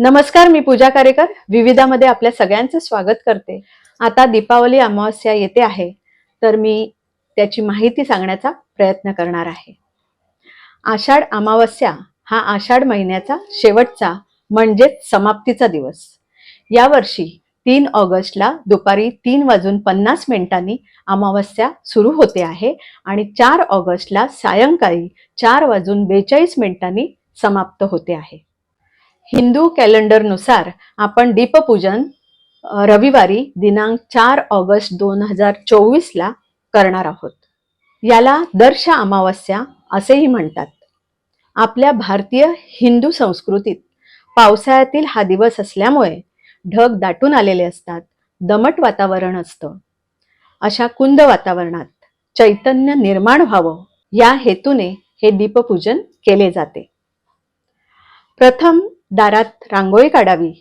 नमस्कार मी पूजा कारेकर. विविधामध्ये आपल्या सगळ्यांचं स्वागत करते. आता दीपावली अमावस्या येते आहे तर मी त्याची माहिती सांगण्याचा प्रयत्न करणार आहे. आषाढ अमावस्या हा आषाढ महिन्याचा शेवटचा म्हणजेच समाप्तीचा दिवस. यावर्षी तीन ऑगस्टला दुपारी तीन वाजून पन्नास मिनिटांनी अमावस्या सुरू होते आहे आणि चार ऑगस्टला सायंकाळी चार वाजून बेचाळीस मिनिटांनी समाप्त होते आहे. हिंदू कॅलेंडरनुसार आपण दीपपूजन रविवारी दिनांक चार ऑगस्ट दोन हजार चोवीसला करणार आहोत. याला दर्श अमावस्या असेही म्हणतात. आपल्या भारतीय हिंदू संस्कृतीत पावसाळ्यातील हा दिवस असल्यामुळे ढग दाटून आलेले असतात दमट वातावरण असतं. अशा कुंद वातावरणात चैतन्य निर्माण व्हावं या हेतूने हे दीपपूजन केले जाते. प्रथम दारात रांगोळी काढावी.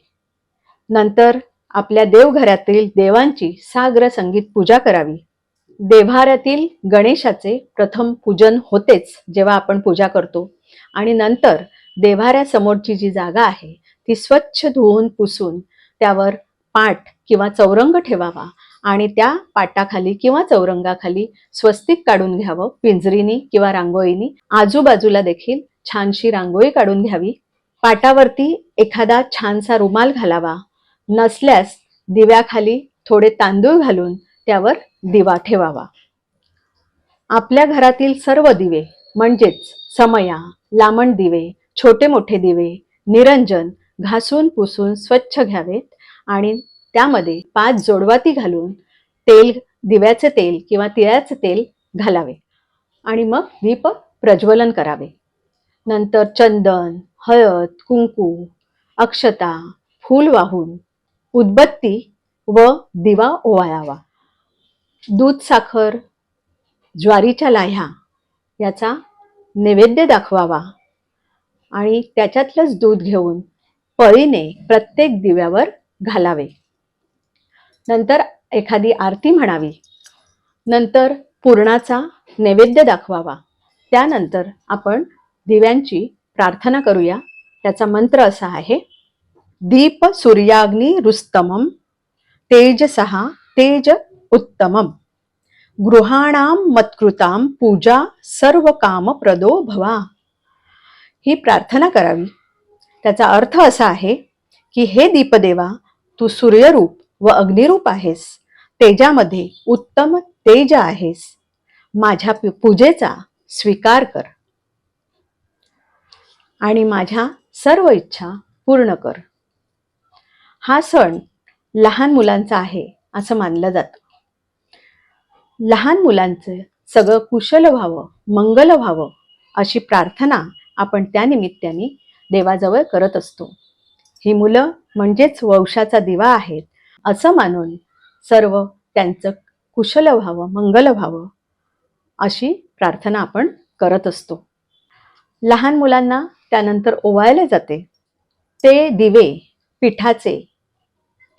नंतर आपल्या देवघरातील देवांची साग्र संगीत पूजा करावी. देव्हाऱ्यातील गणेशाचे प्रथम पूजन होतेच जेव्हा आपण पूजा करतो. आणि नंतर देव्हाऱ्यासमोरची जी जागा आहे ती स्वच्छ धुवून पुसून त्यावर पाट किंवा चौरंग ठेवावा आणि त्या पाटाखाली किंवा चौरंगाखाली स्वस्तिक काढून घ्यावं पिंजरीनी किंवा रांगोळीनी. आजूबाजूला देखील छानशी रांगोळी काढून घ्यावी. पाटावरती एखादा छानसा रुमाल घालावा. नसल्यास दिव्याखाली थोडे तांदूळ घालून त्यावर दिवा ठेवावा. आपल्या घरातील सर्व दिवे म्हणजेच समया लामण दिवे छोटे मोठे दिवे निरंजन घासून पुसून स्वच्छ घ्यावेत आणि त्यामध्ये पाच जोडवाती घालून तेल दिव्याचे तेल किंवा तिळाचे तेल घालावे आणि मग दीप प्रज्वलन करावे. नंतर चंदन हळद कुंकू अक्षता फूल वाहून उदबत्ती व दिवा ओवाळावा. दूध साखर ज्वारीच्या लाह्या याचा नैवेद्य दाखवावा आणि त्याच्यातलंच दूध घेऊन पळीने प्रत्येक दिव्यावर घालावे. नंतर एखादी आरती म्हणावी. नंतर पूर्णाचा नैवेद्य दाखवावा. त्यानंतर आपण दिव्यांची प्रार्थना करूया. त्याचा मंत्र असा आहे दीप सूर्याग्नी रुस्तमम तेजसहा तेज उत्तमम गृहाणाम मत्कृताम पूजा सर्व काम प्रदो भवा. ही प्रार्थना करावी. त्याचा अर्थ असा आहे की हे दीपदेवा तू सूर्यरूप व अग्निरूप आहेस. तेजामध्ये उत्तम तेज आहेस. माझ्या पूजेचा स्वीकार कर. आणि माझ्या सर्व इच्छा पूर्ण कर. हा सण लहान मुलांचा आहे असं मानलं जातं. लहान मुलांचं सगळं कुशल व्हावं मंगल व्हावं अशी प्रार्थना आपण त्या निमित्ताने देवाजवळ करत असतो. ही मुलं म्हणजेच वंशाचा दिवा आहेत असं मानून सर्व त्यांचं कुशल व्हावं मंगल व्हावं अशी प्रार्थना आपण करत असतो. लहान मुलांना त्यानंतर ओवाळले जाते. ते दिवे पिठाचे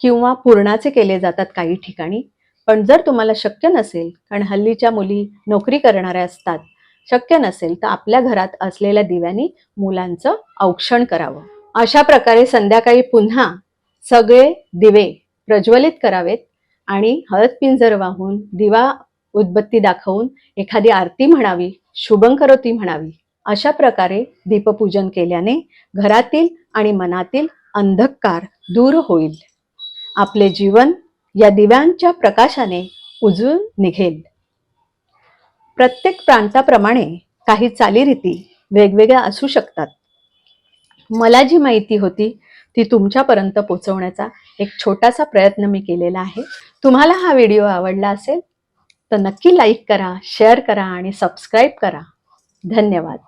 किंवा पुरणाचे केले जातात काही ठिकाणी. पण जर तुम्हाला शक्य नसेल कारण हल्लीच्या मुली नोकरी करणाऱ्या असतात शक्य नसेल तर आपल्या घरात असलेल्या दिव्यांनी मुलांचं औक्षण करावं. अशा प्रकारे संध्याकाळी पुन्हा सगळे दिवे प्रज्वलित करावेत आणि हळद पिंजर वाहून दिवा उदबत्ती दाखवून एखादी आरती म्हणावी शुभंकरोती म्हणावी अशा प्रकारे दीपपूजन केल्याने घरातील आणि मनातील अंधकार दूर होईल. आपले जीवन या दिव्यांच्या प्रकाशाने उजळून निघेल. प्रत्येक प्रांताप्रमाणे काही चालीरीती वेगवेगळ्या असू शकतात. मला जी माहिती होती ती तुमच्यापर्यंत पोहोचवण्याचा एक छोटासा प्रयत्न मी केलेला आहे. तुम्हाला हा व्हिडिओ आवडला असेल तर नक्की लाईक करा शेअर करा आणि सबस्क्राईब करा. धन्यवाद.